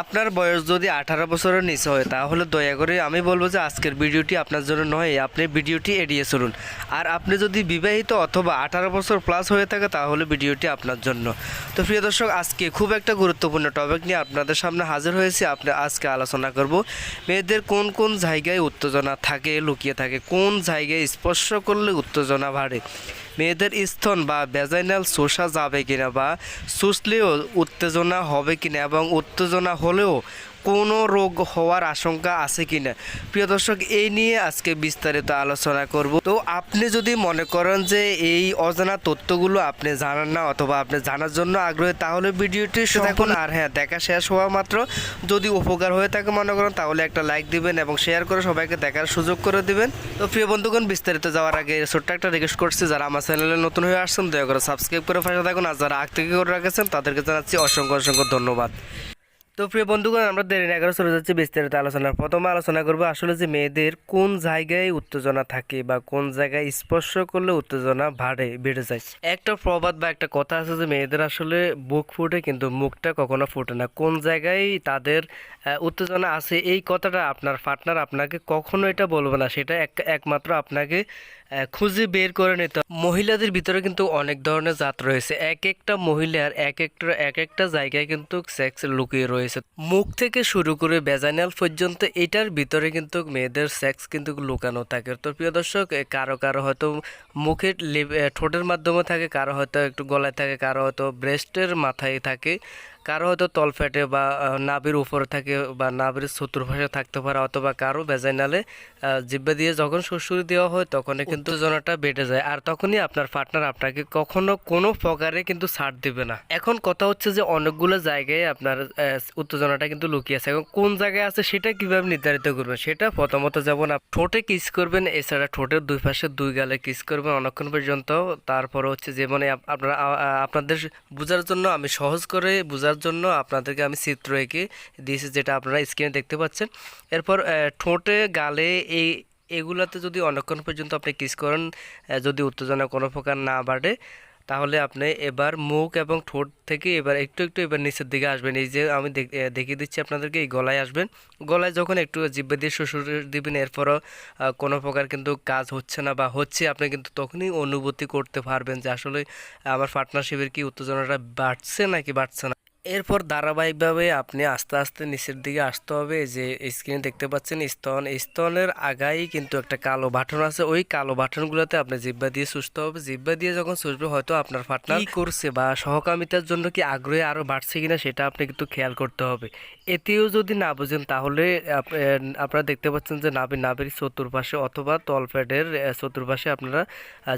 আপনার বয়স যদি আঠারো বছরের নিচে হয়, তাহলে দয়া করে আমি বলব যে আজকের ভিডিওটি আপনার জন্য নয় আপনি ভিডিওটি এড়িয়ে চলুন। আর আপনি যদি বিবাহিত অথবা আঠারো বছর প্লাস হয়ে থাকে, তাহলে ভিডিওটি আপনার জন্য। তো প্রিয় দর্শক, আজকে খুব একটা গুরুত্বপূর্ণ টপিক নিয়ে আপনাদের সামনে হাজির হয়েছি। আপনি আজকে আলোচনা করব, মেয়েদের কোন কোন জায়গায় উত্তেজনা থাকে, লুকিয়ে থাকে, কোন জায়গায় স্পর্শ করলে উত্তেজনা বাড়ে? মেয়েদের স্তন বা ভেজাইনাল শোষা যাবে কিনা বা শুষলেও উত্তেজনা হবে কিনা এবং উত্তেজনা হলেও কোনো রোগ হওয়ার আশঙ্কা আছে কিনা প্রিয় দর্শক এই নিয়ে আজকে বিস্তারিত আলোচনা করব। তো আপনি যদি মনে করেন যে এই অজানা তথ্যগুলো আপনি জানান না অথবা আপনি জানার জন্য আগ্রহী তাহলে ভিডিওটি থাকুন আর হ্যাঁ দেখা শেষ হওয়া মাত্র। যদি উপকার হয়ে থাকে মনে করেন তাহলে একটা লাইক দিবেন এবং শেয়ার করে সবাইকে দেখার সুযোগ করে দিবেন। তো প্রিয় বন্ধুগণ বিস্তারিত যাওয়ার আগে ছোট্ট একটা রিকোয়েস্ট করছি যারা আমার চ্যানেলে নতুন হয়ে আসছেন দয়া করে সাবস্ক্রাইব করে পাশে থাকুন। আর যারা আগ থেকে করে রাখেছেন তাদেরকে জানাচ্ছি অসংখ্য অসংখ্য ধন্যবাদ। তো প্রিয় বন্ধুগণ, আমরা দেরি না করে চলে যাচ্ছি বিস্তারিত আলোচনার। প্রথমে আলোচনা করব আসলে যে মেয়েদের কোন জায়গায় উত্তেজনা থাকে বা কোন জায়গায় স্পর্শ করলে উত্তেজনা বাড়ে, বেড়ে যায়। একটা প্রবাদ বা একটা কথা আছে যে মেয়েদের আসলে বুক ফুটে কিন্তু মুখটা কখনো ফুটে না। কোন জায়গায় তাদের উত্তেজনা আছে? এই কথাটা আপনার পার্টনার আপনাকে কখনো এটা বলবে না। সেটা এক, একমাত্র আপনাকে খুঁজে বের করে নিতে। মহিলাদের ভিতরে কিন্তু অনেক ধরনের জাত রয়েছে। এক একটা মহিলার এক একটা এক একটা জায়গায় কিন্তু সেক্স লুকিয়ে রয়েছে। মুখ থেকে শুরু করে বেজাইনাল পর্যন্ত এটার ভিতরে কিন্তু মেয়েদের সেক্স কিন্তু লুকানো থাকে। তো প্রিয় দর্শক কারও কারও হয়তো মুখের ঠোঁটের মাধ্যমে থাকে, কারও হয়তো একটু গলায় থাকে, কারও হয়তো ব্রেস্টের মাথায় থাকে। কারও হয়তো তলফেটে বা আহ, নাভির উপরে থাকে বা নাভির চতুর্পাশে থাকতে পারে অথবা কারও বেজাইনালে জিব্বা দিয়ে যখন শ্বশুরি দেওয়া হয় তখন কিন্তু জনাটা বেড়ে যায়। আর তখনই আপনার পার্টনার আপনাকে কখনো কোনো প্রকারে কিন্তু ছাড় দিবে না। এখন কথা হচ্ছে যে অনেকগুলো জায়গায় আপনার উত্তেজনাটা কিন্তু লুকিয়ে আছে। এবং কোন জায়গায় আছে সেটা কীভাবে নির্ধারিত করবেন? সেটা প্রথমত যেমন ঠোঁটে কিস করবেন এছাড়া ঠোঁটের দুই পাশে দুই গালে কিস করবেন অনেকক্ষণ পর্যন্ত। তারপর হচ্ছে যে মানে আপনারা আপনাদের বোঝার জন্য আমি সহজ করে বোঝার জন্য আপনাদেরকে আমি চিত্র এঁকে দিয়েছি, যেটা আপনারা স্ক্রিনে দেখতে পাচ্ছেন। এরপর ঠোঁটে, গালে এই, এগুলাতে যদি অনেকক্ষণ পর্যন্ত আপনি কিস করেন যদি উত্তেজনা কোনো প্রকার না বাড়ে, তাহলে আপনি এবার মুখ এবং ঠোঁট থেকে এবার একটু একটু এবার নিচের দিকে আসবেন। এই যে আমি দেখিয়ে দিচ্ছি আপনাদেরকে, এই গলায় আসবেন। গলায় যখন একটু জিব্বা দিয়ে শ্বশুর দিবেন, এরপরও কোনো প্রকার কিন্তু কাজ হচ্ছে না বা হচ্ছে, আপনি কিন্তু তখনই অনুভূতি করতে পারবেন যে আসলে আমার পার্টনারশিপের কি উত্তেজনাটা বাড়ছে নাকি বাড়ছে না। এরপর ধারাবাহিকভাবে আপনি আস্তে আস্তে নিচের দিকে আসতে হবে যে স্ক্রিনে দেখতে পাচ্ছেন স্তন। স্তনের আগাই কিন্তু একটা কালো বাটন আছে ওই কালো বাটনগুলোতে আপনি জিব্বা দিয়ে সুস্থ হবে। জিব্বা দিয়ে যখন সুসবে হয়তো আপনার পার্টনার কি করছে? বা সহকামিতার জন্য কি আগ্রহে আরও বাড়ছে কিনা সেটা আপনি কিন্তু খেয়াল করতে হবে। এতেও যদি না বুঝেন তাহলে আপনারা দেখতে পাচ্ছেন যে নাভি নাভির চতুর্পাশে অথবা তলপেটের এ, চতুর্পাশে আপনারা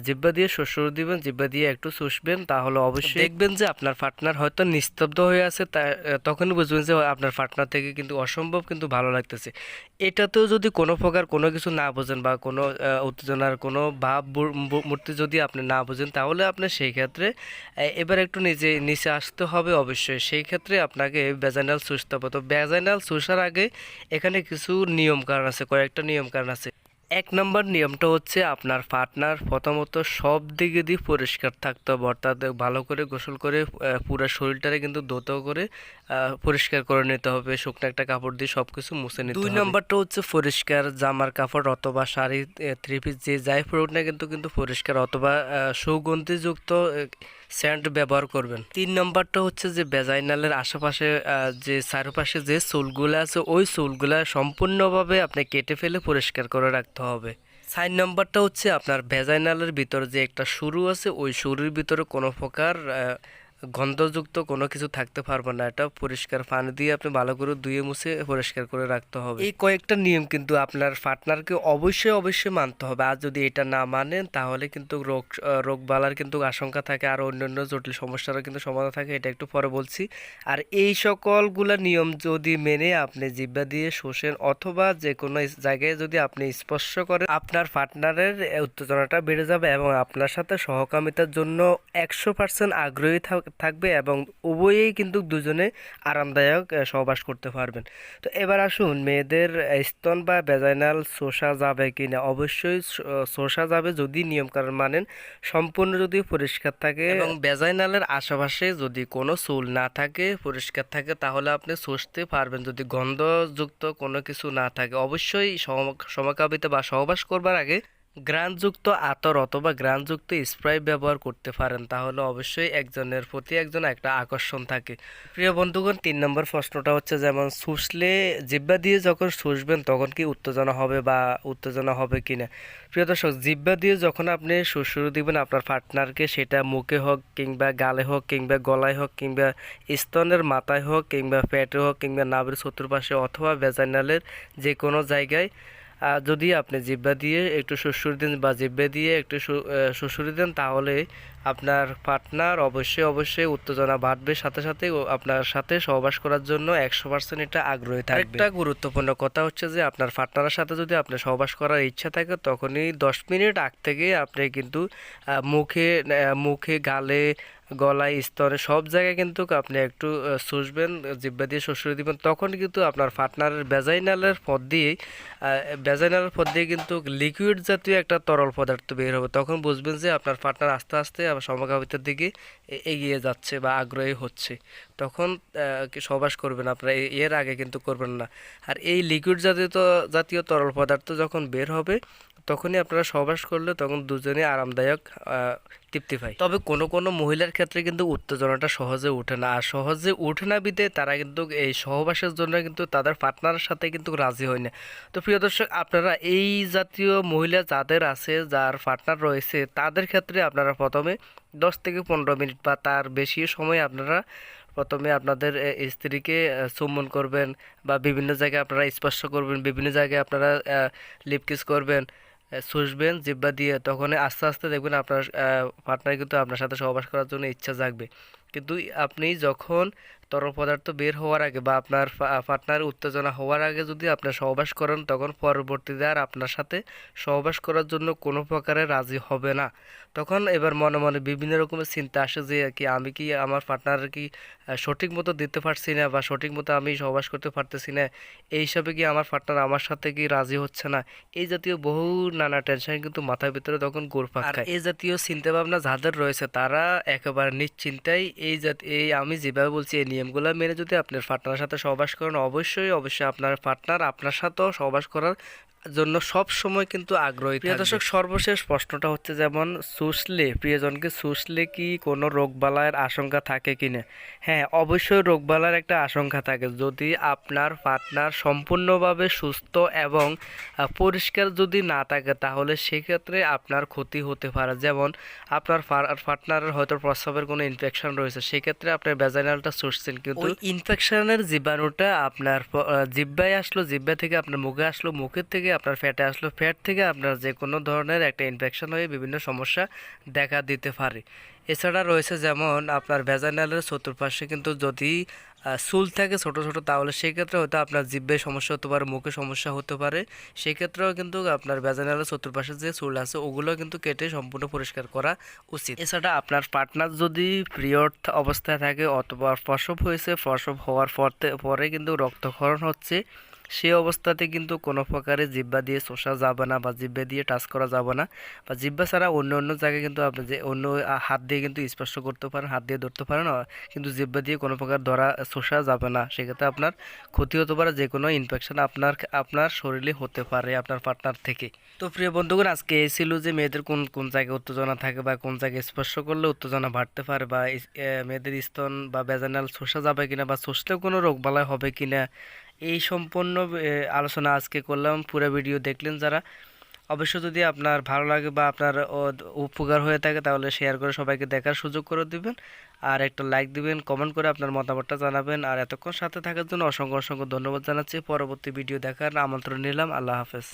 জিব্বা দিয়ে শ্বশুর দিবেন জিব্বা দিয়ে একটু শুষবেন তাহলে অবশ্যই দেখবেন যে আপনার পার্টনার হয়তো নিস্তব্ধ হয়ে আছে তা- আহ, তখনই বুঝবেন যে আপনার পার্টনার থেকে কিন্তু অসম্ভব কিন্তু ভালো লাগতেছে। এটাতেও যদি কোনো প্রকার কোনো কিছু না বোঝেন বা কোনো উত্তেজনার কোনো ভাব মূর্তি যদি আপনি না বোঝেন তাহলে আপনি সেই ক্ষেত্রে এবার একটু নিজে নিচে আসতে হবে অবশ্যই। সেই ক্ষেত্রে আপনাকে ভেজাইনাল সুস্থ হবে তো ভেজাইনাল সুসার আগে এখানে কিছু নিয়ম কারণ আছে কয়েকটা নিয়ম কারণ আছে। এক নম্বর নিয়মটা হচ্ছে আপনার পার্টনার প্রথমত সব দিকে দিয়ে পরিষ্কার থাকতে হবে। অর্থাৎ ভালো করে গোসল করে পুরো শরীরটারে কিন্তু দোত করে পরিষ্কার করে নিতে হবে। শুকনো একটা কাপড় দিয়ে সব কিছু মুছে নিতে দুই নম্বরটা হচ্ছে পরিষ্কার জামার কাপড় অথবা শাড়ি থ্রি পিস যে যাই পড়ুক না কিন্তু কিন্তু পরিষ্কার অথবা সুগন্ধিযুক্ত স্যান্ড ব্যবহার করবেন। তিন নম্বরটা হচ্ছে যে বেজাইনালের আশেপাশে যে চারপাশে যে চুলগুলো আছে, ওই চুলগুলা সম্পূর্ণভাবে আপনি কেটে ফেলে পরিষ্কার করে রাখতে হবে। সাইন নাম্বারটা হচ্ছে আপনার ভেজাইনালের ভিতরে যে একটা শুরু আছে, ওই শুরুর ভিতরে কোনো প্রকার গন্ধযুক্ত কোনো কিছু থাকতে পারবে না। এটা পরিষ্কার পানি দিয়ে আপনি ভালো করে ধুয়ে মুছে পরিষ্কার করে রাখতে হবে। এই কয়েকটা নিয়ম কিন্তু আপনার পার্টনারকে অবশ্যই অবশ্যই মানতে হবে। আর যদি এটা না মানেন, তাহলে কিন্তু রোগ রোগ বালার কিন্তু আশঙ্কা থাকে আর অন্যান্য জটিল সমস্যারও কিন্তু সমাধান থাকে, এটা একটু পরে বলছি। আর এই সকলগুলা নিয়ম যদি মেনে আপনি জিব্বা দিয়ে শোষেন অথবা যে কোনো জায়গায় যদি আপনি স্পর্শ করেন, আপনার পার্টনারের উত্তেজনাটা বেড়ে যাবে এবং আপনার সাথে সহকামিতার জন্য একশো পার্সেন্ট আগ্রহী থাক- থাকবে এবং উভয়েই কিন্তু দুজনে আরামদায়ক সহবাস করতে পারবেন। তো এবার আসুন, মেয়েদের স্তন বা ভেজাইনাল শোষা যাবে কি না অবশ্যই শোষা যাবে যদি নিয়মকানুন মানেন, সম্পূর্ণ যদি পরিষ্কার থাকে। এবং ভেজাইনালের আশেপাশে যদি কোনো চুল না থাকে, পরিষ্কার থাকে, তাহলে আপনি শুষতে পারবেন। যদি গন্ধযুক্ত কোনো কিছু না থাকে, অবশ্যই সম- সমকামিতা বা সহবাস করবার আগে গ্রানযুক্ত আতর অথবা গ্রানযুক্ত স্প্রে ব্যবহার করতে পারেন, তাহলে অবশ্যই একজনের প্রতি একজন একটা আকর্ষণ থাকে। প্রিয় বন্ধুগণ, তিন নম্বর প্রশ্নটা হচ্ছে যেমন শুষলে জিব্বা দিয়ে যখন শুষবেন তখন কি উত্তেজনা হবে বা উত্তেজনা হবে কি না প্রিয় দর্শক জিব্বা দিয়ে যখন আপনি শুশুরু দিবেন, আপনার পার্টনারকে সেটা মুখে হোক কিংবা গালে হোক কিংবা গলায় হোক কিংবা স্তনের মাথায় হোক কিংবা পেটে হোক কিংবা নাভির চতুর্পাশে অথবা ভেজাইনালের যে কোনো জায়গায় যদি আপনি জিব্বা দিয়ে একটু শ্বশুর দেন বা জিব্বা দিয়ে একটু শু- আহ, দেন তাহলে আপনার পার্টনার অবশ্যই অবশ্যই উত্তেজনা বাড়বে। সাথে সাথে আপনার সাথে সহবাস করার জন্য একশো পার্সেন্ট এটা আগ্রহী থাকবে। একটা গুরুত্বপূর্ণ কথা হচ্ছে যে আপনার পার্টনারের সাথে যদি আপনি সহবাস করার ইচ্ছা থাকে তখনই দশ মিনিট আগ থেকে আপনি কিন্তু মুখে মুখে গালে গলায় স্তরে, সব জায়গায় কিন্তু আপনি একটু শুষবেন জিব্বা দিয়ে শ্বশুরে দিবেন, তখন কিন্তু আপনার পার্টনারের ভেজাইনালের পথ দিয়েই ভেজাইনালের পথ দিয়ে কিন্তু লিকুইড জাতীয় একটা তরল পদার্থ বের হবে। তখন বুঝবেন যে আপনার পার্টনার আস্তে আস্তে আবার সমকামিতার দিকে এগিয়ে যাচ্ছে বা আগ্রহী হচ্ছে। তখন সহবাস করবেন আপনারা এর আগে কিন্তু করবেন না। আর এই লিকুইড জাতীয় জাতীয় তরল পদার্থ যখন বের হবে তখনই আপনারা সহবাস করলে তখন দুজনে আরামদায়ক তৃপ্তি পায়। তবে কোনো কোনো মহিলার ক্ষেত্রে কিন্তু উত্তেজনাটা সহজে ওঠে না। আর সহজে ওঠে না বিদে তারা কিন্তু এই সহবাসের জন্য কিন্তু তাদের পার্টনারের সাথে কিন্তু রাজি হয় না। তো প্রিয় দর্শক, আপনারা এই জাতীয় মহিলা যাদের আছে, যার পার্টনার রয়েছে, তাদের ক্ষেত্রে আপনারা প্রথমে দশ থেকে পনেরো মিনিট বা তার বেশি সময় আপনারা প্রথমে আপনাদের স্ত্রীকে চুম্বন করবেন বা বিভিন্ন জায়গায় আপনারা স্পর্শ করবেন, বিভিন্ন জায়গায় আপনারা লিপকিস করবেন। আহ, শুষবেন জিব্বা দিয়ে তখন আস্তে আস্তে দেখবেন আপনার পার্টনার কিন্তু আপনার সাথে সহবাস করার জন্য ইচ্ছা জাগবে। কিন্তু আপনি যখন তরল পদার্থ বের হওয়ার আগে বা আপনার পার্টনার উত্তেজনা হওয়ার আগে যদি আপনি সহবাস করেন তখন পরবর্তীতে আর আপনার সাথে সহবাস করার জন্য কোনো প্রকারে রাজি হবে না। তখন এবার মনে মনে বিভিন্ন রকমের চিন্তা আসে যে কি আমি কি আমার পার্টনার কি সঠিক মতো দিতে পারছি না বা সঠিক মতো আমি সহবাস করতে পারতেছি না এই হিসাবে কি আমার পার্টনার আমার সাথে কি রাজি হচ্ছে না? এই জাতীয় বহু নানা টেনশন কিন্তু মাথার ভিতরে তখন খায়। এই জাতীয় চিন্তা ভাবনা যাদের রয়েছে তারা একেবারে নিশ্চিন্তাই এই জাত, এই আমি যেভাবে বলছি, এই নিয়মগুলো মেনে যদি আপনার পার্টনারের সাথে সহবাস করেন, অবশ্যই অবশ্যই আপনার পার্টনার আপনার সাথেও সহবাস করার জন্য সব সময় কিন্তু আগ্রহী প্রিয় দর্শক সর্বশেষ প্রশ্নটা হচ্ছে যেমন শুষলে প্রিয়জনকে শুষলে কি কোনো রোগবালাইয়ের আশঙ্কা থাকে কিনা? হ্যাঁ অবশ্যই রোগবালার একটা আশঙ্কা থাকে। যদি আপনার পার্টনার সম্পূর্ণভাবে সুস্থ এবং পরিষ্কার যদি না থাকে তাহলে সেক্ষেত্রে আপনার ক্ষতি হতে পারে। যেমন আপনার পার্টনারের হয়তো প্রস্রাবের কোনো ইনফেকশন রয়েছে সেক্ষেত্রে আপনার ভেজাইনালটা শুষছেন কিন্তু ইনফেকশনের জীবাণুটা আপনার জিব্বায় আসলো জিহ্বা থেকে আপনার মুখে আসলো মুখের থেকে আপনার ফ্যাটে আসলো। ফ্যাট থেকে আপনার যে কোনো ধরনের একটা ইনফেকশন হয়ে বিভিন্ন সমস্যা দেখা দিতে পারে। এছাড়া রয়েছে যেমন আপনার ভেজাইনালের চতুর্পাশে কিন্তু যদি চুল থাকে ছোট ছোট, তাহলে সেক্ষেত্রে হয়তো আপনার জিব্বে সমস্যা হতে পারে, মুখে সমস্যা হতে পারে। সেক্ষেত্রেও কিন্তু আপনার ভেজাইনালের চতুর্পাশে যে চুল আছে, ওগুলো কিন্তু কেটে সম্পূর্ণ পরিষ্কার করা উচিত। এছাড়া আপনার পার্টনার যদি পিরিয়ড অবস্থায় থাকে অথবা প্রসব হয়েছে, প্রসব হওয়ার পরে কিন্তু রক্তক্ষরণ হচ্ছে। সেই অবস্থাতে কিন্তু কোনো প্রকারে জিব্বা দিয়ে শোষা যাবে না বা জিব্বা দিয়ে টাচ করা যাবে না বা জিব্বা ছাড়া অন্য অন্য জায়গায় কিন্তু আপনি যে অন্য হাত দিয়ে কিন্তু স্পর্শ করতে পারেন, হাত দিয়ে ধরতে পারেন কিন্তু জিব্বা দিয়ে কোনো প্রকার ধরা শোষা যাবে না। সেক্ষেত্রে আপনার ক্ষতি হতে পারে, যে কোনো ইনফেকশন আপনার আপনার শরীরে হতে পারে, আপনার পার্টনার থেকে। তো প্রিয় বন্ধুগণ, আজকে এই যে মেয়েদের কোন কোন জায়গায় উত্তেজনা থাকে বা কোন জায়গায় স্পর্শ করলে উত্তেজনা বাড়তে পারে বা মেয়েদের স্তন বা ভেজাইনাল শোষা যাবে কিনা বা শোষলেও কোনো রোগবালাই হবে কিনা এই সম্পূর্ণ আলোচনা আজকে করলাম। পুরো ভিডিও দেখলেন যারা। অবশ্য যদি আপনার ভালো লাগে বা আপনার উপকার হয়ে থাকে, তাহলে শেয়ার করে সবাইকে দেখার সুযোগ করে দিবেন। আর একটা লাইক দিবেন কমেন্ট করে আপনার মতামতটা জানাবেন। আর এতক্ষণ সাথে থাকার জন্য অসংখ্য অসংখ্য ধন্যবাদ জানাচ্ছি। পরবর্তী ভিডিও দেখার আমন্ত্রণ নিলাম। আল্লাহ হাফেজ।